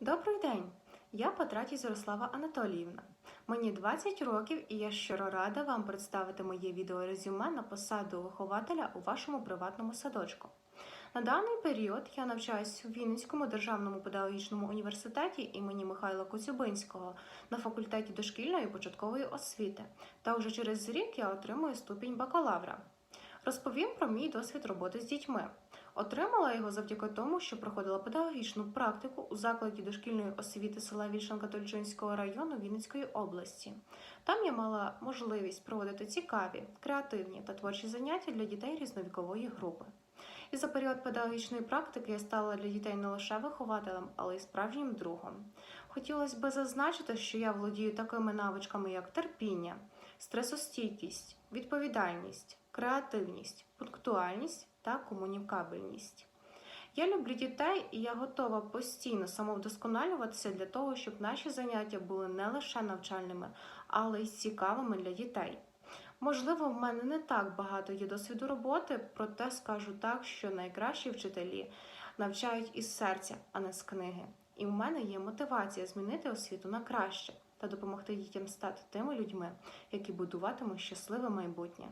Добрий день! Я Патраті Ярослава Анатоліївна. Мені 20 років і я щиро рада вам представити моє відеорезюме на посаду вихователя у вашому приватному садочку. На даний період я навчаюсь у Вінницькому державному педагогічному університеті імені Михайла Коцюбинського на факультеті дошкільної і початкової освіти. Та вже через рік я отримую ступінь бакалавра. Розповім про мій досвід роботи з дітьми. Отримала його завдяки тому, що проходила педагогічну практику у закладі дошкільної освіти села Вільшанка Тольчинського району Вінницької області. Там я мала можливість проводити цікаві, креативні та творчі заняття для дітей різновікової групи. І за період педагогічної практики я стала для дітей не лише вихователем, але й справжнім другом. Хотілося б зазначити, що я володію такими навичками, як терпіння, стресостійкість, відповідальність, креативність, пунктуальність та комунікабельність. Я люблю дітей і я готова постійно самовдосконалюватися для того, щоб наші заняття були не лише навчальними, але й цікавими для дітей. Можливо, в мене не так багато є досвіду роботи, проте скажу так, що найкращі вчителі навчають із серця, а не з книги. І в мене є мотивація змінити освіту на краще та допомогти дітям стати тими людьми, які будуватимуть щасливе майбутнє.